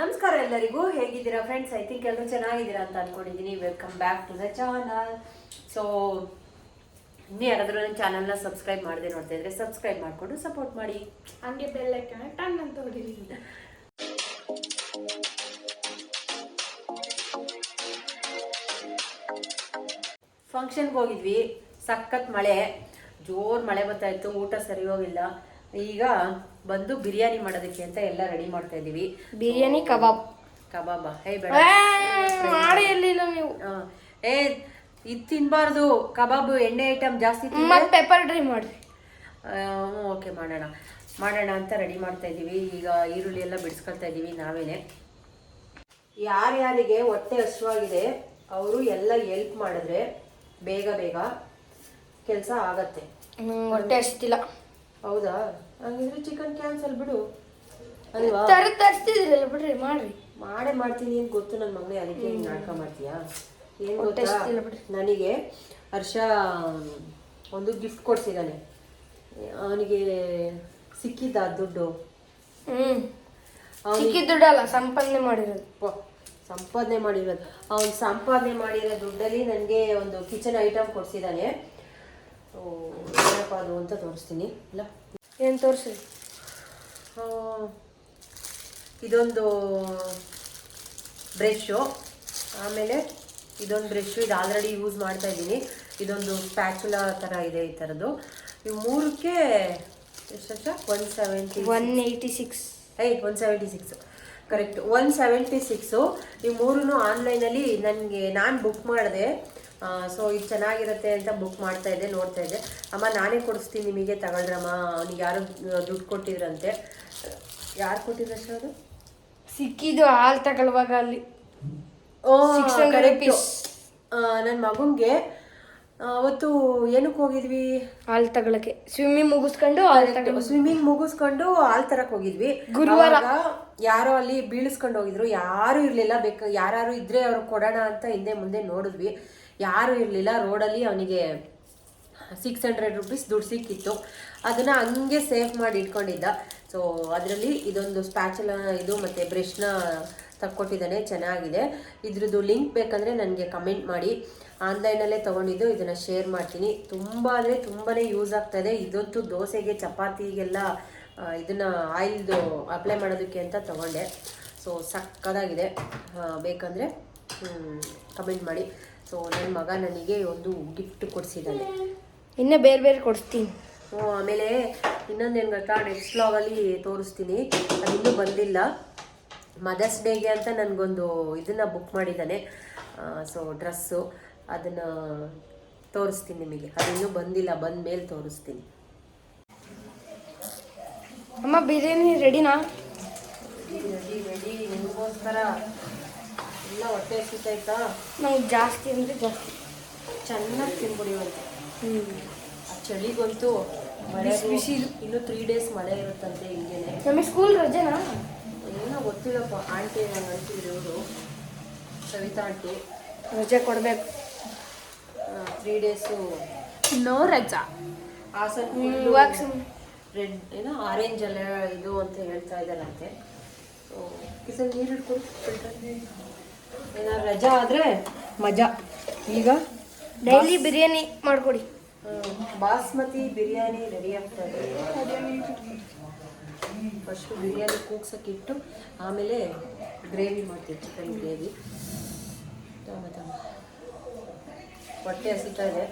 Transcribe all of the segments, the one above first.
ನಮಸ್ಕಾರ ಎಲ್ಲರಿಗೂ ಹೇಗಿದ್ದೀರಾ ಫ್ರೆಂಡ್ಸ್ ಐ ಥಿಂಕ್ ಎಲ್ಲರೂ ಚೆನ್ನಾಗಿದ್ದೀರಾ ಅಂತ ಅಂದ್ಕೊಂಡಿದ್ದೀನಿ welcome back to the channel so ಇನ್ನೂ ಯಾರಾದರೂ ನನ್ನ ಚಾನಲ್ನ ಸಬ್ಸ್ಕ್ರೈಬ್ ಮಾಡದೆ ನೋಡ್ತಾ ಇದ್ರೆ ಸಬ್ಸ್ಕ್ರೈಬ್ ಮಾಡಿಕೊಂಡು ಸಪೋರ್ಟ್ ಮಾಡಿ. ಹಂಗೆ ಬೆಲ್ ಐಕಾನ್ ಟನ್ ಅಂತ ಹೊಡೀರಿ ಫಂಕ್ಷನ್ಗೆ ಹೋಗಿದ್ವಿ. ಸಖತ್ ಮಳೆ. ಜೋರು ಮಳೆ ಬರ್ತಾ ಇತ್ತು. ಊಟ ಸರಿ ಹೋಗಿಲ್ಲ ಈಗ ಬಂದು ಬಿರಿಯಾನಿ ಮಾಡೋದಕ್ಕೆ ಅಂತ ಎಲ್ಲ ರೆಡಿ ಮಾಡ್ತಾ ಇದೀವಿ ಬಿರಿಯಾನಿ ಕಬಾಬ್. ಕಬಾಬ. ಹೇ ಬೇಡ. ಮಾಡಿ ಇರ್ಲಿಲ್ಲ ನೀವು? ಆ, ಏ ಇದು ತಿನ್ಬಾರ್ದು. ಕಬಾಬ್ ಎಣ್ಣೆ ಐಟಮ್ ಜಾಸ್ತಿ ತಿಂದ್ರೆ ಮತ್ತೆ ಪೆಪ್ಪರ್ ಡ್ರೈ ಮಾಡಿ. ಓಕೆ ಮಾಡೋಣ. ಮಾಡೋಣ ಅಂತ ರೆಡಿ ಮಾಡ್ತಾ ಇದ್ದೀವಿ. ಈಗ ಈರುಳ್ಳಿ ಎಲ್ಲ ಬಿಡಿಸ್ಕೊಳ್ತಾ ಇದ್ದೀವಿ ನಾವೇನೆ. ಯಾರ್ಯಾರಿಗೆ ಹೊಟ್ಟೆ ಹಸುವಾಗಿದೆ ಅವರು ಎಲ್ಲ ಎಲ್ಪ್ ಮಾಡಿದ್ರೆ ಬೇಗ ಬೇಗ ಕೆಲಸ ಆಗತ್ತೆ. ಹೊಟ್ಟೆ ಹಸ್ತಿಲ್ಲ. ಹೌದಾ? ಹಂಗಿದ್ರೆ ಚಿಕನ್ ಕ್ಯಾನ್ಸಲ್ ಬಿಡು. ಅಲ್ವಾ? ತರ ತರ್ತಿದ್ರಲ್ಲ ಬಿಡ್ರಿ ಮಾಡ್ರಿ. ಮಾಡೇ ಮಾಡ್ತೀನಿ ಅಂತ ಗೊತ್ತು ನನ್ನ ಮಗನೇ ಅದಕ್ಕೆ ಹಿಂಗ್ ನಾಟಕ ಮಾಡ್ತೀಯಾ? ಏನ್ ಹೊಟ್ಟೆ ಗೊತ್ತಾ? ಹಸ್ತಿಲ್ಲ. ನನಗೆ ಹರ್ಷ ಒಂದು ಗಿಫ್ಟ್ ಕೊಡ್ಸಿದ್ದಾನೆ ಅವನಿಗೆ ಸಿಕ್ಕಿದ್ದ ಆ ದುಡ್ಡು. ಹ್ಮ್. ಅವ್ನಿಗೆ ಸಿಕ್ಕಿದ ದುಡ್ಡಲ್ಲ ಸಂಪಾದನೆ ಮಾಡಿರೋದು. ಪ- ಸಂಪಾದನೆ ಮಾಡಿರೋದು. ಅವನು ಸಂಪಾದನೆ ಮಾಡಿರೋ ದುಡ್ಡಲ್ಲಿ ನನಗೆ ಒಂದು ಕಿಚನ್ ಐಟಮ್ ಕೊಡ್ಸಿದ್ದಾನೆ ಓ, ಏನಪ್ಪ ಅದು ಅಂತ ತೋರಿಸ್ತೀನಿ ಇಲ್ಲ? ಏನು ತೋರಿಸಿ? ಇದೊಂದು ಬ್ರಷು ಆಮೇಲೆ ಇದೊಂದು ಬ್ರಷು ಇದು ಆಲ್ರೆಡಿ ಯೂಸ್ ಮಾಡ್ತಾ ಇದ್ದೀನಿ. ಇದೊಂದು ಸ್ಪ್ಯಾಚುಲಾ ಥರ ಇದೆ ಈ ಥರದ್ದು ಇವು ಮೂರಕ್ಕೆ ಎಷ್ಟು one seventy one eighty six I one seventy six correct one seventy six ಈ ಮೂರೂ ಆನ್ಲೈನಲ್ಲಿ ನನಗೆ ನಾನು ಬುಕ್ ಮಾಡಿದೆ. ಸೊ ಇದು ಚೆನ್ನಾಗಿರುತ್ತೆ ಅಂತ ಬುಕ್ ಮಾಡ್ತಾ ಇದ್ದೆ ನೋಡ್ತಾ ಇದ್ದೆ. ಅಮ್ಮ ನಾನೇ ಕೊಡಿಸ್ತೀನಿ ನಿಮಗೆ ತಗೊಳ್ರಮ್ಮ. ಅವ್ನಿಗೆ ಯಾರು ದುಡ್ಡು ಕೊಟ್ಟಿದ್ರಂತೆ. ಯಾರು ಕೊಟ್ಟಿದ್ರಷ್ಟು ಅದು? ಸಿಕ್ಕಿದ್ದು ಹಾಲ್ ತಗೊಳ್ಳುವಾಗ ಅಲ್ಲಿ. ಓ 600 rupees. ನನ್ನ ಮಗನಿಗೆ ಅವತ್ತು ಏನಕ್ಕೆ ಹೋಗಿದ್ವಿ? ಹಾಲ್ ತಗೊಳಕ್ಕೆ. ಸ್ವಿಮ್ಮಿಂಗ್ ಮುಗಿಸ್ಕೊಂಡು ಸ್ವಿಮ್ಮಿಂಗ್ ಮುಗಿಸ್ಕೊಂಡು ಹಾಲ್ ತರಕ್ ಹೋಗಿದ್ವಿ. ಗುರುವಾರ. ಯಾರೋ ಅಲ್ಲಿ ಬೀಳಿಸ್ಕೊಂಡು ಹೋಗಿದ್ರು. ಯಾರು ಇರ್ಲಿಲ್ಲ ಬೇಕು ಯಾರು ಇದ್ರೆ ಅವ್ರು ಕೊಡೋಣ ಅಂತ ಹಿಂದೆ ಮುಂದೆ ನೋಡಿದ್ವಿ. ಯಾರು ಇರಲಿಲ್ಲ. ರೋಡಲ್ಲಿ ಅವನಿಗೆ ಸಿಕ್ಸ್ ಹಂಡ್ರೆಡ್ ರುಪೀಸ್ ದುಡ್ಡು ಸಿಕ್ಕಿತ್ತು. ಅದನ್ನ ಹಂಗೆ ಸೇವ್ ಮಾಡಿ ಇಟ್ಕೊಂಡಿದ್ದ. ಸೊ ಅದರಲ್ಲಿ ಇದೊಂದು ಸ್ಪ್ಯಾಚಲ ಇದು ಮತ್ತು ಬ್ರಷ್ನ ತಕ್ಕೊಟ್ಟಿದ್ದಾನೆ. ಚೆನ್ನಾಗಿದೆ. ಇದ್ರದ್ದು ಲಿಂಕ್ ಬೇಕಂದರೆ ನನಗೆ ಕಮೆಂಟ್ ಮಾಡಿ. ಆನ್ಲೈನಲ್ಲೇ ತೊಗೊಂಡಿದ್ದು. ಇದನ್ನು ಶೇರ್ ಮಾಡ್ತೀನಿ. ತುಂಬ ಅಂದರೆ ತುಂಬಾ ಯೂಸ್ ಆಗ್ತದೆ. ಇದಂತೂ ದೋಸೆಗೆ, ಚಪಾತಿಗೆಲ್ಲ ಇದನ್ನು ಆಯಿಲ್ದು ಅಪ್ಲೈ ಮಾಡೋದಕ್ಕೆ ಅಂತ ತೊಗೊಂಡೆ. ಸೊ ಸಕ್ಕದಾಗಿದೆ. ಬೇಕಂದರೆ ಕಮೆಂಟ್ ಮಾಡಿ. ಸೊ ನನ್ನ ಮಗ ನನಗೆ ಒಂದು ಗಿಫ್ಟ್ ಕೊಡಿಸಿದ್ದಾನೆ. ಇನ್ನೂ ಬೇರೆ ಬೇರೆ ಕೊಡಿಸ್ತೀನಿ. ಹ್ಞೂ ಆಮೇಲೆ ಇನ್ನೊಂದೇನು ಗೊತ್ತಾ? ನೆಕ್ಸ್ಟ್ ವ್ಲಾಗಲ್ಲಿ ತೋರಿಸ್ತೀನಿ. ಅದು ಇನ್ನೂ ಬಂದಿಲ್ಲ. ಮದರ್ಸ್ ಡೇಗೆ ಅಂತ ನನಗೊಂದು ಇದನ್ನು ಬುಕ್ ಮಾಡಿದ್ದಾನೆ. ಸೊ ಡ್ರೆಸ್ಸು ಅದನ್ನು ತೋರಿಸ್ತೀನಿ ನಿಮಗೆ. ಅದು ಇನ್ನೂ ಬಂದಿಲ್ಲ. ಬಂದ ಮೇಲೆ ತೋರಿಸ್ತೀನಿ. ಅಮ್ಮ ಬಿರಿಯಾನಿ ರೆಡಿನಾ ರೆಡಿ ರೆಡಿ ನಿಮಗೋಸ್ಕರ ಎಲ್ಲ ಹೊಟ್ಟೆ ಹಸಿತೈತಾ ನಂಗೆ ಜಾಸ್ತಿ ಅಂದರೆ ಜಾಸ್ತಿ ಚೆನ್ನಾಗಿ ತಿನ್ಬಿಡಿವಂತೆ ಹ್ಞೂ ಆ ಚಳಿಗಂತೂ ಮಳೆ ಬಿಸಿ. ಇನ್ನೂ ತ್ರೀ ಡೇಸ್ ಮಳೆ ಇರುತ್ತಂತೆ ಹಿಂಗೇನೆ. ನಮಗೆ ಸ್ಕೂಲ್ ರಜೆನಾ? ಏನೋ ಗೊತ್ತಿಲ್ಲಪ್ಪ ಆಂಟಿ ನಾನು ಅಂತಿದ್ರು ಇವರು ಸವಿತಾ ಆಂಟಿ. ರಜೆ ಕೊಡಬೇಕು. ತ್ರೀ ಡೇಸು ನೋ ರಜಾ. ಹಾಸನ್ ಇವಾಗ ರೆಡ್ ಏನೋ ಆರೆಂಜ್ ಅಲ್ಲ ಇದು ಅಂತ ಹೇಳ್ತಾ ಇದ್ದಾರಂತೆ ಸೊ ಕಿಸನ್ ನೀರು ಇಟ್ಕೊಂಡು ಫಿಲ್ಟರ್ ಏನಾದ್ರು ರಜಾ ಆದರೆ ಮಜಾ. ಈಗ ಡೈಲಿ ಬಿರಿಯಾನಿ ಮಾಡಿಕೊಡಿ. ಬಾಸ್ಮತಿ ಬಿರಿಯಾನಿ ರೆಡಿ ಆಗ್ತದೆ ಫಸ್ಟು ಬಿರಿಯಾನಿ ಕೂಗ್ಸಕ್ಕಿಟ್ಟು ಆಮೇಲೆ ಗ್ರೇವಿ ಮಾಡ್ತೀವಿ ಚಿಕನ್ ಗ್ರೇವಿ ಹೊಟ್ಟೆ ಹಸಿತಾ ಇದೆ.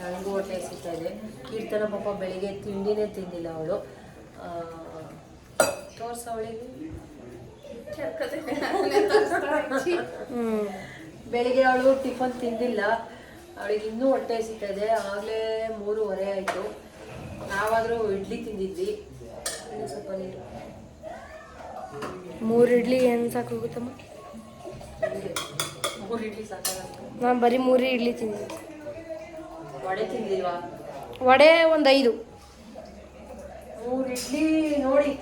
ನನಗೂ ಹೊಟ್ಟೆ ಹಸಿತಾ ಇದೆ. ಕೀರ್ತನ ಪಾಪ ಬೆಳಿಗ್ಗೆ ತಿಂಡಿನೇ ತಿಂದಿಲ್ಲ ಅವಳು. ತೋರ್ಸ ಅವಳಿಗೆ. ಹ್ಞೂ ಬೆಳಿಗ್ಗೆ ಅವಳು ಟಿಫನ್ ತಿಂದಿಲ್ಲ. ಅವಳಿಗೆ ಇನ್ನೂ ಹೊಟ್ಟೆ ಸಿಗ್ತದೆ ಇದೆ ಆಗಲೇ ಮೂರುವರೆ ಆಯಿತು. ನಾವಾದರೂ ಇಡ್ಲಿ ತಿಂದಿದ್ವಿ. ಸ್ವಲ್ಪ ನೀರು. ಮೂರು ಇಡ್ಲಿ ಏನು ಸಾಕಾಗುತ್ತಮ್ಮ ಮೂರು ಇಡ್ಲಿ ನಾನು ಬರೀ ಮೂರು ಇಡ್ಲಿ ತಿಂದೆ ವಡೆ ತಿಂದಿಲ್ವಾ? ವಡೆ ಒಂದು ಐದು. ಮೂರು ಇಡ್ಲಿ ನೋಡಿ.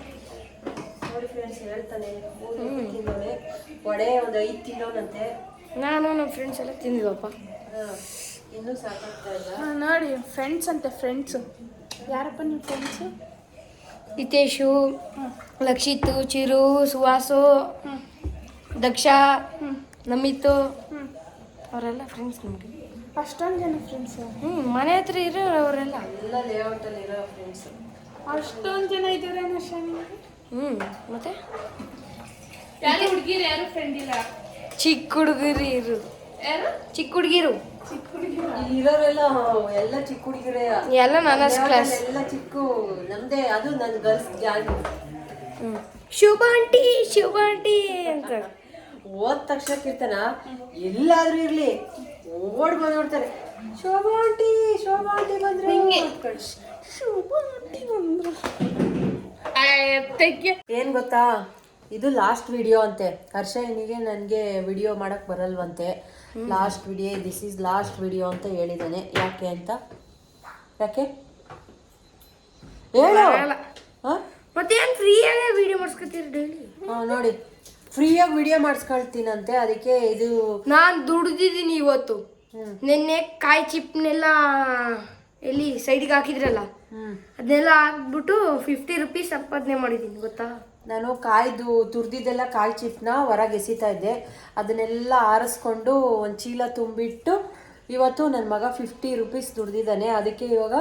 ನೋಡಿ ಫ್ರೆಂಡ್ಸ್ ಹೇಳ್ತಾನೆ ತಿನ್ನೋನೆ ವಡೆ ಒಂದು ಐದು ತಿನ್ನೋನಂತೆ ನಾನು ನಮ್ಮ ಫ್ರೆಂಡ್ಸ್ ಎಲ್ಲ ತಿಂದಿದ್ವಪ್ಪ ಇನ್ನೂ ಸಾಕಾಗ್ತಾ ಇಲ್ಲ. ನೋಡಿ ಫ್ರೆಂಡ್ಸ್ ಅಂತೆ ಫ್ರೆಂಡ್ಸು ಯಾರಪ್ಪ ನಿಮ್ಮ ಫ್ರೆಂಡ್ಸು ಹಿತೇಶು ಲಕ್ಷಿತು ಚಿರು ಸುವಾಸು ದಕ್ಷ ನಮಿತು. ಅವರೆಲ್ಲ ಫ್ರೆಂಡ್ಸ್ ನಮಗೆ. ಅಷ್ಟೊಂದು ಜನ ಫ್ರೆಂಡ್ಸ್ ಹ್ಞೂ ಮನೆ ಹತ್ರ ಇರೋ ಅವರೆಲ್ಲ ಎಲ್ಲ ಲೇಔಟ್ ಅಲ್ಲಿ ಇರೋ ಫ್ರೆಂಡ್ಸ್ ಅಷ್ಟೊಂದು ಜನ ಇದ್ದಾರೆ ನಿಮಗೆ ಹ್ಞೂ ಮತ್ತೆ? ಯಾರು ಹುಡುಗಿರು ಯಾರು ಫ್ರೆಂಡ್ ಇಲ್ಲ? ಚಿಕ್ಕ ಹುಡುಗರು ಇರು. ಯಾರು? ಚಿಕ್ಕ ಹುಡುಗಿರು. ಚಿಕ್ಕ ಹುಡುಗಿ ಇರೋರೆಲ್ಲ ಎಲ್ಲ ಚಿಕ್ಕ ಹುಡುಗಿರೇ. ಎಲ್ಲ ನನ್ನ ಕ್ಲಾಸ್ ಎಲ್ಲ ಚಿಕ್ಕ ನಮ್ದೇ ಅದು ನನ್ನ ಗರ್ಲ್ಸ್ ಗ್ಯಾಂಗ್ ಹ್ಞೂ ಶುಭ ಆಂಟಿ ಶುಭ ಆಂಟಿ ಅಂತ. ಓದ್ ತಕ್ಷಣ ಕೀರ್ತನ ಎಲ್ಲಾದ್ರೂ ಇರ್ಲಿ. ಓಡ್ ಬಂದು ನೋಡ್ತಾರೆ ಶೋಭಾ ಆಂಟಿ ಶೋಭಾ ಆಂಟಿ ಬಂದ್ರೆ. ಏನ್ ಗೊತ್ತಾ? ಇದು ಲಾಸ್ಟ್ ವಿಡಿಯೋ ಅಂತೆ. ಹರ್ಷ ಏನಿಗೆ ನನಗೆ ವಿಡಿಯೋ ಮಾಡಕ್ ಬರಲ್ವಂತೆ. Last video this is last video ಅಂತ ಹೇಳಿದ್ದಾನೆ ಯಾಕೆ ಅಂತ? ಯಾಕೆ? ಹೇಳು. ಮತ್ತೆ ಏನು ಫ್ರೀಯಾಗಿ ವಿಡಿಯೋ ಮಾಡಿಸ್ಕೊತೀರಿ ಡೈಲಿ ಹಾ, ನೋಡಿ. ಫ್ರೀಯಾಗಿ ವಿಡಿಯೋ ಮಾಡಿಸ್ಕೊಳ್ತೀನಂತೆ. ಅದಕ್ಕೆ ಇದು ನಾನು ದುಡ್ದಿದ್ದೀನಿ ಇವತ್ತು. ನಿನ್ನೆ ಕಾಯಿ ಚಿಪ್ನೆಲ್ಲ ಎಲ್ಲಿ ಸೈಡ್ಗೆ ಹಾಕಿದ್ರಲ್ಲ? ಅದನ್ನೆಲ್ಲ ಹಾಕ್ಬಿಟ್ಟು ಫಿಫ್ಟಿ ರುಪೀಸ್ ಸಂಪಾದನೆ ಮಾಡಿದ್ದೀನಿ ಗೊತ್ತಾ? ನಾನು ಕಾಯ್ದು ತುರ್ದಿದ್ದೆಲ್ಲ ಕಾಯಿ ಚಿಪ್ನ ಹೊರಗೆ ಎಸಿತಾ ಇದ್ದೆ. ಅದನ್ನೆಲ್ಲ ಆರಿಸ್ಕೊಂಡು ಒಂದು ಚೀಲ ತುಂಬಿಟ್ಟು ಇವತ್ತು ನನ್ನ ಮಗ ಫಿಫ್ಟಿ ರುಪೀಸ್ ದುಡ್ದಿದ್ದಾನೆ. ಅದಕ್ಕೆ ಇವಾಗ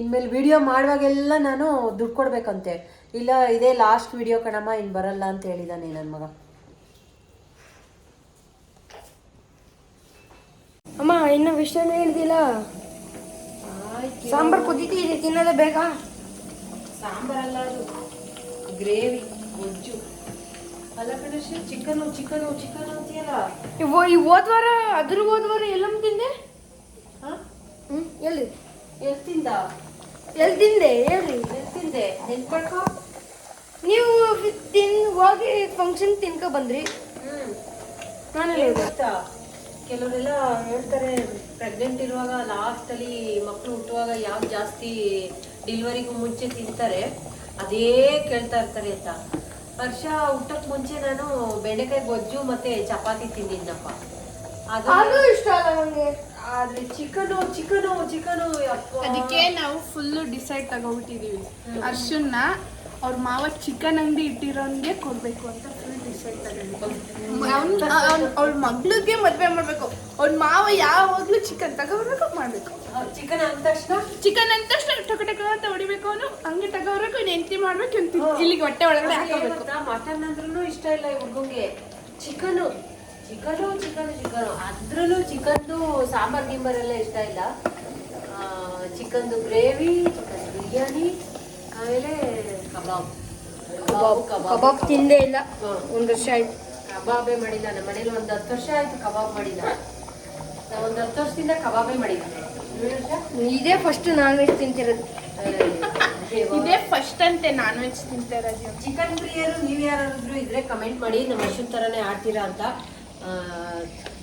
ಇನ್ಮೇಲೆ ವಿಡಿಯೋ ಮಾಡುವಾಗೆಲ್ಲ ನಾನು ದುಡ್ಡು ಕೊಡ್ಬೇಕಂತೆ. ಇಲ್ಲ ಇದೇ ಲಾಸ್ಟ್ ವಿಡಿಯೋ ಕಣಮ್ಮ ಇನ್ನು ಬರಲ್ಲ ಅಂತ ಹೇಳಿದ್ದಾನೆ ನನ್ನ ಮಗ. ಅಮ್ಮ ಇನ್ನೂ ವಿಷಯನೇ ಹೇಳ್ದಿಲ್ಲ ಸಾಂಬಾರ್ ಕುದೀತಿದೆ ತಿನ್ನೋದೇ ಬೇಗ? ಸಾಂಬಾರಲ್ಲ ಅದು. ಗ್ರೇವಿ ಗೊಜ್ಜು. ಅಲ್ಲ ಕಡೆ ಚಿಕನು ಚಿಕನು ಚಿಕನ್ ಅಂತೀಯಲ್ಲ? ಇವ ಈ ಹೋದ್ವಾರ ಅದ್ರ ಹೋದ್ವಾರ ಎಲ್ಲಮ್ಮ ತಿಂದೆ? ಹಾಂ? ಹ್ಞೂ ಎಲ್ಲಿ? ತಿಂದ? ಎಲ್ಲಿ ತಿಂದೆ? ಹೇಳ್ರಿ. ಎಲ್ಲಿ ತಿಂದೆ? ನೆನ್ಪಡ್ಕೊ. ನೀವು ತಿನ್ ಹೋಗಿ ಫಂಕ್ಷನ್ ತಿನ್ಕೊ ಬಂದ್ರಿ. ಹ್ಮ್. ನಾನು ಗೊತ್ತಾ? ಕೆಲವರೆಲ್ಲ ಹೇಳ್ತಾರೆ ಪ್ರೆಗ್ನೆಂಟ್ ಇರುವಾಗ ಲಾಸ್ಟ್ ಅಲ್ಲಿ ಮಕ್ಕಳು ಹುಟ್ಟುವಾಗ ಯಾವ್ದು ಜಾಸ್ತಿ ಡೆಲಿವರಿಗೂ ಮುಂಚೆ ತಿಂತಾರೆ ಅದೇ ಕೇಳ್ತಾ ಇರ್ತಾರೆ ಅಂತ. ವರ್ಷ ಹುಟ್ಟಕ್ ಮುಂಚೆ ನಾನು ಬೆಂಡೆಕಾಯಿ ಗೊಜ್ಜು ಮತ್ತೆ ಚಪಾತಿ ತಿಂದಿದ್ನಪ್ಪ. ಅದು ಇಷ್ಟ ಅಲ್ಲ ನನಗೆ ಆದ್ರೆ ಚಿಕನು ಚಿಕನು ಚಿಕನು ಅದಕ್ಕೆ ನಾವು ಫುಲ್ಲು ಡಿಸೈಡ್ ತಗೋಬಿಟ್ಟಿದೀವಿ ಅರ್ಶನ್ನ ಅವ್ರ ಮಾವ ಚಿಕನ್ ಅಂಗಡಿ ಇಟ್ಟಿರೋಂಗೆ ಕೊಡ್ಬೇಕು ಅಂತ ಅವ್ಳ ಮಗ್ಳಿಗೆ ಮದ್ವೆ ಮಾಡ್ಬೇಕು. ಅವ್ಳ ಮಾವ ಯಾವಾಗ್ಲೂ ಚಿಕನ್ ತಗೋಬರ್ಬೇಕು ಮಾಡ್ಬೇಕು. ಚಿಕನ್ ಅಂದ ತಕ್ಷಣ? ಚಿಕನ್ ಅಂದ ತಕ್ಷಣ ಟಕ ಟಕ ಅಂತ ಹೊಡಿಬೇಕು ಅವನು. ಹಂಗೆ ತಗೋಬರ್ಬೇಕು ಇನ್ನು ಎಂತಿ ಮಾಡ್ಬೇಕು ಇವ್ನು ಇಲ್ಲಿಗೆ ಹೊಟ್ಟೆ ಒಳಗಡೆ ಹಾಕೋಬೇಕು. ಮಟನ್ ಅಂದ್ರೂ ಇಷ್ಟ ಇಲ್ಲ ಈ ಹುಡ್ಗಂಗೆ. Chicken chicken chicken chicken. ಅದ್ರಲ್ಲೂ ಚಿಕನ್ದು ಸಾಂಬಾರ್ ಗಿಂಬಾರ್ ಎಲ್ಲ ಇಷ್ಟ ಇಲ್ಲ. ಚಿಕನ್ದು ಗ್ರೇವಿ ಚಿಕನ್ ಬಿರಿಯಾನಿ ಆಮೇಲೆ ಕಬಾಬ್. ಕಬಾಬ್. ಕಬಾಬ್ ತಿಂದೇ ಇಲ್ಲ. ಒಂದು ವರ್ಷ ಆಯ್ತು. ಕಬಾಬೇ ಮಾಡಿಲ್ಲ. ನಮ್ಮ ಮನೇಲಿ ಒಂದು ಹತ್ತು ವರ್ಷ ಆಯ್ತು ಕಬಾಬ್ ಮಾಡಿಲ್ಲ. ನಾವು ಒಂದು ಹತ್ತು ವರ್ಷದಿಂದ ಕಬಾಬೇ ಮಾಡಿಲ್ಲ. ಇದೇ ಫಸ್ಟ್ ನಾನ್ ವೆಜ್ ತಿಂತಿರೋದು. ಇದೇ ಫಸ್ಟ್ ಅಂತೆ ನಾನ್ ವೆಜ್ ತಿಂತಾ ಇರೋದು ಚಿಕನ್ ಪ್ರಿಯರು ನೀವು ಯಾರಾದ್ರೂ ಇದ್ರೆ ಕಮೆಂಟ್ ಮಾಡಿ. ನಮ್ಮ ಅಶ್ವಿನ್ ಥರನೇ ಆಡ್ತೀರಾ ಅಂತ. ಆ,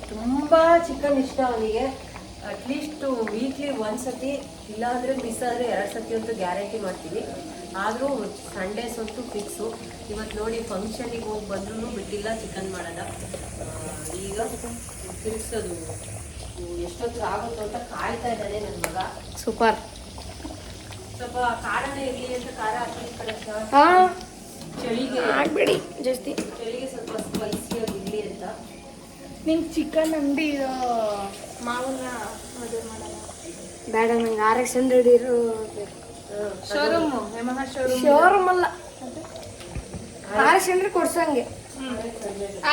ತುಂಬಾ ಚಿಕನ್ ಇಷ್ಟ ಅವನಿಗೆ. ಅಟ್ಲೀಸ್ಟ್ ವೀಕ್ಲಿ ಒಂದು ಸತಿ ಇಲ್ಲಾಂದ್ರೆ ಮಿಸ್ ಆದರೆ ಎರಡು ಸತಿ ಅಂತೂ ಗ್ಯಾರಂಟಿ ಮಾಡ್ತೀವಿ. ಆದರೂ ಸಂಡೇಸ್ ಅಂತೂ ಫಿಕ್ಸು ಇವತ್ತು ನೋಡಿ ಫಂಕ್ಷನಿಗೆ ಹೋಗಿ ಬಂದ್ರೂ ಬಿಟ್ಟಿಲ್ಲ ಚಿಕನ್ ಮಾಡೋದ. ಈಗ ತಿರ್ಗ್ಸೋದು. ಎಷ್ಟೊತ್ತು ಆಗುತ್ತೋ ಅಂತ ಕಾಯ್ತಾ ಇದ್ದಾನೆ ನನ್ನ ಮಗ. ಸೂಪರ್ ಸ್ವಲ್ಪ ಖಾರನೇ ಇರಲಿ ಅಂತ ಖಾರ ಹಾಕಿ ಕಡೆ ಹಾ. ಚಳಿಗೆ ಹಾಕ್ಬೇಡಿ ಜಾಸ್ತಿ. ಚಳಿಗೆ ಸ್ವಲ್ಪ ಸ್ಪೈಸಿಯಾಗಿ ಇರಲಿ ಅಂತ. ನಿಮ್ಮ ಚಿಕನ್ ಅಂಗಡಿ ಇರೋ ಮಾವನ್ನ ಮದುವೆ ಮಾಡಲ್ಲ. ಬೇಡ ನಂಗೆ ಆರ್ ಎಕ್ಸ್ ಹಂಡ್ರೆಡ್ ಇರೋ ಶೋರೂಮು ಯಮಹ ಶೋರೂಮ್ ಶೋರೂಮ್ ಅಲ್ಲ. ಆರ್ ಎಕ್ಸ್ ಹಂಡ್ರೆಡ್ ಕೊಡ್ಸಂಗೆ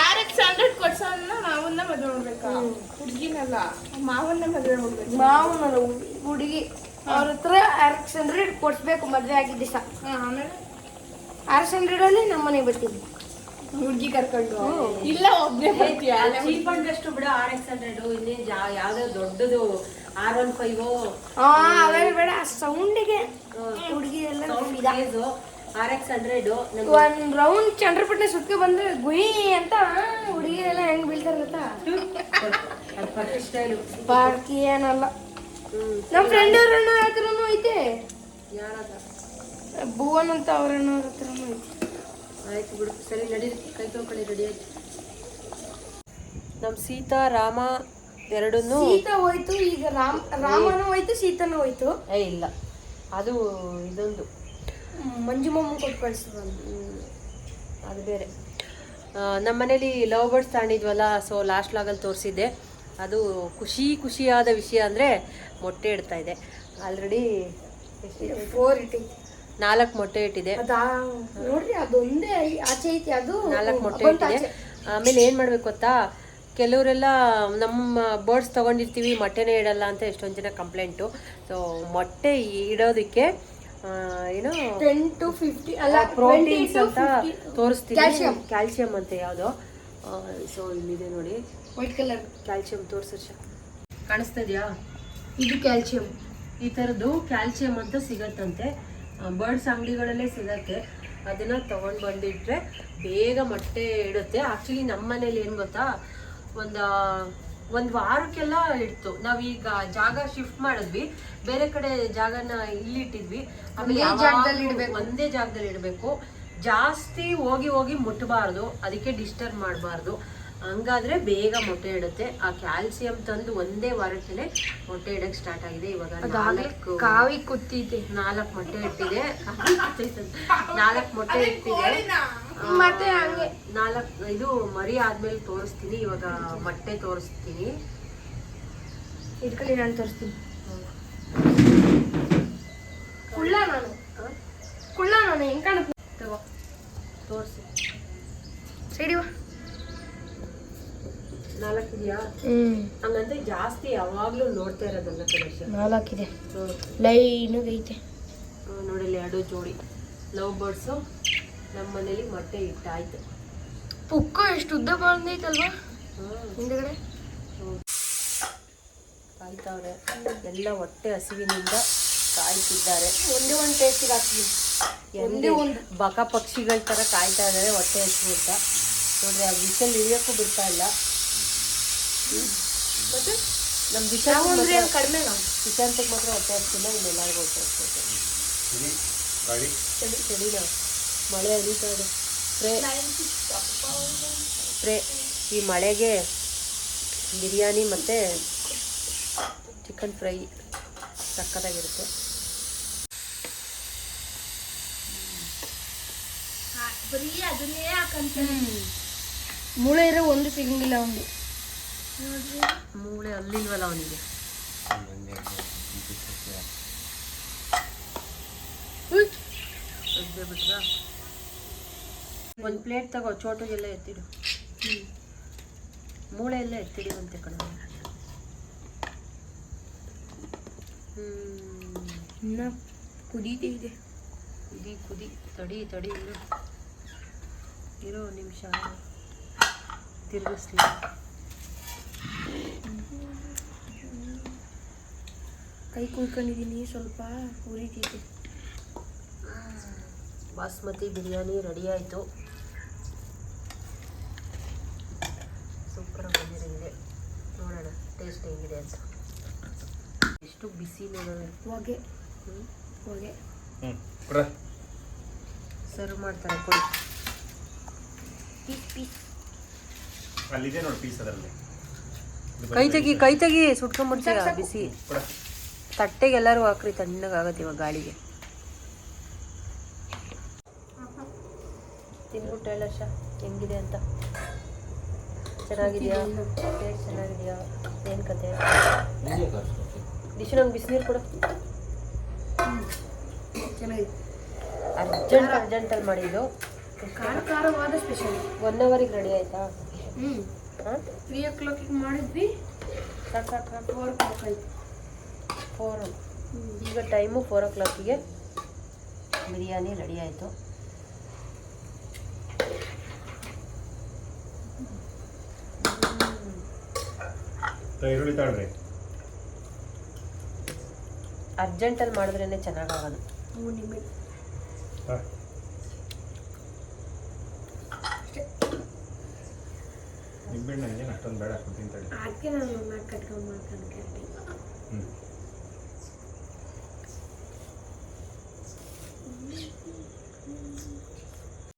ಆರ್ ಎಕ್ಸ್ ಹಂಡ್ರೆಡ್ ಕೊಡ್ಸೋನ್ನ ಮಾವನ್ನ ಮದುವೆ ಮಾಡ್ಬೇಕಾ? ಹುಡ್ಗಿನಲ್ಲ ಮಾವನ್ನ ಮದುವೆ ಮಾಡ್ಬೇಕು. ಮಾವನಲ್ಲ ಹುಡುಗಿ. ಅವ್ರ ಹತ್ರ ಆರ್ ಎಕ್ಸ್ ಹಂಡ್ರೆಡ್ ಕೊಡ್ಸ್ಬೇಕು ಮದ್ವೆ ಆಗಿದ್ದ ದಿವಸ. ಆಮೇಲೆ? ಆರ್ ಎಕ್ಸ್ ಹಂಡ್ರೆಡ್ ಅಲ್ಲಿ ನಮ್ಮ ಮನೆಗೆ ಬರ್ತೀನಿ. ಹುಡ್ಗಿ ಕರ್ಕೊಂಡು ಇಲ್ಲ ಒಬ್ನೇ ಬರ್ತೀಯ? ಚೀಪ್ ಬಿಡು ಆರ್ ಎಕ್ಸ್ ಹಂಡ್ರೆಡ್ ಇನ್ನೇನ್ ಜಾ- ಯಾವ್ದೋ ದೊಡ್ಡದು ಆರ್ ಒನ್ ಫೈವ್. ಬೇಡ ಅವೆಲ್ಲ ಬೇಡ ಸೌಂಡಿಗೆ. ಹುಡುಗಿ ಎಲ್ಲ ಆರ್ ಎಕ್ಸ್ ಹಂಡ್ರೆಡ್ ಒಂದ್ ರೌಂಡ್ ಚಂದ್ರಪಟ್ಟಣ ಸುತ್ತ ಬಂದ್ರೆ ಗುಯಿ ಅಂತ ಹುಡುಗಿ ಎಲ್ಲ ಹೆಂಗ್ ಬೀಳ್ತಾರ ಗೊತ್ತಾ? ಏನಲ್ಲ. ನಮ್ಮ ಫ್ರೆಂಡ್ ಅವ್ರನ್ನ ಹತ್ರನೂ ಐತೆ. ಯಾರ ಭುವನ್ ಅಂತ ಅವ್ರನ್ನ ಅವ್ರ ಹತ್ರನೂ ಐತೆ. ಆಯ್ತು ಬಿಡು. ಸರಿ ನಡಿ. ಕೈ ತೊಳ್ಕೊಳ್ಳಿ ರೆಡಿ ಆಯ್ತು ನಮ್ಮ ಸೀತಾ ರಾಮ ಎರಡನ್ನೂ ಸೀತಾ ಹೋಯ್ತು ಈಗ ರಾಮ್ ರಾಮನೂ ಹೋಯ್ತು ಸೀತಾನು ಹೋಯ್ತು. ಏ ಇಲ್ಲ. ಅದು ಇದೊಂದು. ಮಂಜು ಮಮ್ಮ ಕೊಟ್ಟು ಅದು ಬೇರೆ. ನಮ್ಮ ಮನೇಲಿ ಲವ್ ಬರ್ಡ್ಸ್ ತಗೊಂಡಿದ್ವಲ್ಲ ಸೊ ಲಾಸ್ಟ್ ಲಾಗಲ್ಲಿ ತೋರಿಸಿದ್ದೆ. ಅದು ಖುಷಿ ಖುಷಿಯಾದ ವಿಷಯ ಅಂದರೆ ಮೊಟ್ಟೆ ಇಡ್ತಾ ಇದೆ. ಆಲ್ರೆಡಿ ಫೋರ್ ಇಟ್ಟೈತಿ ನಾಲ್ಕು ಮೊಟ್ಟೆ ಇಟ್ಟಿದೆ. ಅದಾ ನೋಡ್ರಿ ಅದೊಂದೇ ಆಚೆ ಐತಿ ಅದು ನಾಲ್ಕು ಮೊಟ್ಟೆ ಇಟ್ಟಿದೆ. ಆಮೇಲೆ ಏನು ಮಾಡ್ಬೇಕು ಗೊತ್ತಾ? ಕೆಲವರೆಲ್ಲ ನಮ್ಮ ಬರ್ಡ್ಸ್ ತೊಗೊಂಡಿರ್ತೀವಿ ಮೊಟ್ಟೆನೇ ಇಡಲ್ಲ ಅಂತ ಎಷ್ಟೊಂದು ಜನ ಕಂಪ್ಲೇಂಟು ಸೊ ಮೊಟ್ಟೆ ಇಡೋದಕ್ಕೆ ಆ, ಏನು ಟೆನ್ ಟು ಫಿಫ್ಟಿ ಅಲ್ಲ ಪ್ರೋಟೀನ್ಸ್ ಅಂತ ತೋರಿಸ್ತೀನಿ Calcium. ಕ್ಯಾಲ್ಸಿಯಂ ಅಂತ ಯಾವುದೋ. ಸೊ ಇಲ್ಲಿದೆ ನೋಡಿ. ವೈಟ್ ಕಲರ್ ಕ್ಯಾಲ್ಸಿಯಂ ತೋರಿಸ ಕಾಣಿಸ್ತಾ ಇದೆಯಾ? ಇದು ಕ್ಯಾಲ್ಸಿಯಂ ಈ ಥರದ್ದು ಕ್ಯಾಲ್ಸಿಯಂ ಅಂತ ಸಿಗತ್ತಂತೆ. ಬರ್ಡ್ಸ್ ಅಂಗಡಿಗಳಲ್ಲೇ ಸಿಗತ್ತೆ. ಅದನ್ನ ತಗೊಂಡ್ ಬಂದಿಟ್ರೆ ಬೇಗ ಮೊಟ್ಟೆ ಇಡುತ್ತೆ. ಆಕ್ಚುಲಿ ನಮ್ಮ ಮನೇಲಿ ಏನು ಗೊತ್ತಾ? ಒಂದು ಒಂದು ವಾರಕ್ಕೆಲ್ಲ ಇಡ್ತು. ನಾವೀಗ ಜಾಗ ಶಿಫ್ಟ್ ಮಾಡಿದ್ವಿ. ಬೇರೆ ಕಡೆ ಜಾಗನ ಇಲ್ಲಿ ಇಟ್ಟಿದ್ವಿ. ಆಮೇಲೆ ಜಾಗದಲ್ಲಿ ಇಡ್ಬೇಕು. ಒಂದೇ ಜಾಗದಲ್ಲಿ ಇಡಬೇಕು. ಜಾಸ್ತಿ ಹೋಗಿ ಹೋಗಿ ಮುಟ್ಟಬಾರ್ದು ಅದಕ್ಕೆ ಡಿಸ್ಟರ್ಬ್ ಮಾಡಬಾರ್ದು. ಹಂಗಾದ್ರೆ ಬೇಗ ಮೊಟ್ಟೆ ಇಡುತ್ತೆ. ಆ ಕ್ಯಾಲ್ಸಿಯಂ ತಂದು ಒಂದೇ ವಾರಕ್ಕೆ ಮೊಟ್ಟೆ ಇಡಕ್ ಸ್ಟಾರ್ಟ್ ಆಗಿದೆ. ಇವಾಗ ನಾಲ್ಕು ಕಾವಿ ಕುತ್ತಿದೆ. ನಾಲ್ಕು ಮೊಟ್ಟೆ ಇಟ್ಟಿದೆ. ನಾಲ್ಕು ಮೊಟ್ಟೆ ಇಟ್ಟಿದೆ. ಮತ್ತೆ ನಾಲ್ಕ್ ನಾಲ್ಕು ಇದು ಮರಿ ಆದ್ಮೇಲೆ ತೋರಿಸ್ತೀನಿ. ಇವಾಗ ಮೊಟ್ಟೆ ತೋರಿಸ್ತೀನಿ. ಇಟ್ಕೊಳ್ಳಿ ನಾನು ತೋರಿಸ್ತೀನಿ. ಕುಳ್ಳ ನಾನು. ಕುಳ್ಳ ನಾನು ಹೆಂಗ್ ಕಾಣುತ್ತೆ? ತಗೋ ತೋರಿಸಿ. ಸೈಡಿ ನಾಲ್ಕು ಇದೆಯಾ ಹ್ಮ್. ಹಂಗಂದ್ರೆ ಜಾಸ್ತಿ ಯಾವಾಗ್ಲೂ ನೋಡ್ತಾ ಇರೋದಲ್ಲ ನಾಲ್ಕು ಇದೆ ಲೈನ್ ಲೈನಾಗ ಐತೆ ಹ್ಮ್, ನೋಡಿ ಎರಡು ಜೋಡಿ. ಲವ್ ಬರ್ಡ್ಸು ನಮ್ಮ ಮನೇಲಿ ಮೊಟ್ಟೆ ಇಟ್ಟಾಯ್ತು. ಪುಕ್ಕ ಎಷ್ಟು ಉದ್ದ ಬಂದೈತಲ್ವಾ ಹಿಂದ್ಗಡೆ. ಕಾಯ್ತಾವ್ರೆ. ಎಲ್ಲ ಹೊಟ್ಟೆ ಹಸಿವಿನಿಂದ ಕಾಯ್ತಿದ್ದಾರೆ. ಒಂದೇ ಒಂದು ಟೇಸ್ಟಿಗೆ ಹಾಕ್ತೀವಿ ಒಂದೇ ಒಂದು. ಬಕ ಪಕ್ಷಿಗಳ ತರ ಕಾಯ್ತಾ ಇದ್ದಾರೆ ಹೊಟ್ಟೆ ಹಸಿವು ಅಂತ. ನೋಡ್ರಿ ಆ ವಿಷಲ್ ಇಳಿಯೋಕ್ಕೂ ಬಿಡ್ತಾ ಇಲ್ಲ. ಮತ್ತೆ? ನಮ್ಮ ಏನ್ ಕಡಿಮೆ ನಾವು ವಿಶಾಂತಕ್ಕೆ ಮಾತ್ರ ಹೊಟ್ಟೆ ಆಗ್ತಿಲ್ಲ ಇಲ್ಲಿ ಎಲ್ಲರಿಗೂ ಹೊಟ್ಟೆ ಹಸ್ತೈತೆ ಚಳಿ ನಾವು. ಮಳೆ ಹರಿತಾ ಇದೆ. ಪ್ರೇ ಸ್ಪ್ರೇ ಈ ಮಳೆಗೆ ಬಿರಿಯಾನಿ ಮತ್ತು ಚಿಕನ್ ಫ್ರೈ ಸಕ್ಕತ್ತಾಗಿರುತ್ತೆ ಬರೀ ಅದನ್ನೇ ಹಾಕಂತ ಮೂಳೆ ಇರೋ ಒಂದು ಸಿಗಂಗಿಲ್ಲ ಒಂದು ಮೂಳೆ ಅಲ್ಲಿಲ್ವಲ್ಲ ಅವನಿಗೆ? ಬಿಟ್ರ ಒಂದು ಪ್ಲೇಟ್ ತಗೋ ಚೋಟಗೆಲ್ಲ ಎತ್ತಿಡು. ಮೂಳೆ ಎಲ್ಲ ಎತ್ತಿಡುವಂತೆ ಕಣ ಹ್ಮ್. ಇನ್ನ ಕುದೀತೆ ಇದೆ. ಕುದಿ ಕುದಿ ತಡಿ ತಡಿ ಇರು. ಇರೋ ನಿಮಿಷ. ತಿರುಗಿಸ್ಲಿ. ಕೈ ಕುಯ್ಕೊಂಡಿದ್ದೀನಿ ಸ್ವಲ್ಪ ಉರಿತೈತೆ ಬಾಸ್ಮತಿ ಬಿರಿಯಾನಿ ರೆಡಿ ಆಯಿತು. ಸೂಪರಾಗಿ ಬಂದಿದೆ ನೋಡೋಣ ಟೇಸ್ಟ್ ಹೇಗಿದೆ ಅಂತ. ಎಷ್ಟು ಬಿಸಿ ನೋಡೋಣ. ಹೊಗೆ. ಹೊಗೆ. ಸರ್ವ್ ಮಾಡ್ತಾರೆ ಕೊಡಿ. Piece piece. ಅಲ್ಲಿದೆ ನೋಡಿ ಪೀಸ್ ಅದರಲ್ಲಿ. ಕೈ ತೆಗಿ ಕೈ ತೆಗಿ ಸುಟ್ಕೊಂಡ್ಬಿಡ್ತೀರಾ ಬಿಸಿ. ತಟ್ಟೆಗೆ ಎಲ್ಲರೂ ಹಾಕ್ರಿ ತಣ್ಣಗಾಗತ್ತೆ ಇವಾಗ ಗಾಳಿಗೆ. ತಿನ್ಬಿಟ್ಟು ಹೇಳಶ ಹೆಂಗಿದೆ ಅಂತ. ಚೆನ್ನಾಗಿದೆಯಾ? ಟೇಸ್ಟ್ ಚೆನ್ನಾಗಿದೆಯಾ? ಏನು ಕತೆ? ದಿಶು ನಂಗೆ ಬಿಸಿನೀರು ಕೊಡು. ಚೆನ್ನಾಗಿದೆ ಅರ್ಜೆಂಟ್ ಅರ್ಜೆಂಟಲ್ಲಿ ಮಾಡಿದ್ದು. ಖಾರ ಖಾರವಾದ ಸ್ಪೆಷಲ್ ಒನ್ ಅವರಿಗೆ ರೆಡಿ ಆಯ್ತಾ? ಹ್ಞೂ ತ್ರೀ ಓ ಕ್ಲಾಕಿಗೆ ಮಾಡಿದ್ವಿ. ಸಾಕು ಸಾಕು ಸಾಕು. ಫೋರ್ ಓ ಕ್ಲಾಕ್ ಆಯ್ತು. ಫೋರ್ ಈಗ ಟೈಮು ಫೋರ್ ಓ ಕ್ಲಾಕಿಗೆ ಬಿರಿಯಾನಿ ರೆಡಿ ಆಯಿತು. ಈರುಳ್ಳಿ ತಾಳ್ರಿ ಅರ್ಜೆಂಟಲ್ಲಿ ಮಾಡಿದ್ರೇ ಚೆನ್ನಾಗಾಗೋದು. ಮೂರು ನಿಂಬೆ ಹಾ. ನಿಂಬೆಹಣ್ಣು ಏನು ಅಷ್ಟೊಂದು ಬೇಡ ತಡಿ ಅದಕ್ಕೆ ನಾನು ಕಟ್ಕೊಂಡು ಮಾಡ್ಕೊಂಡು ಹ್ಞೂ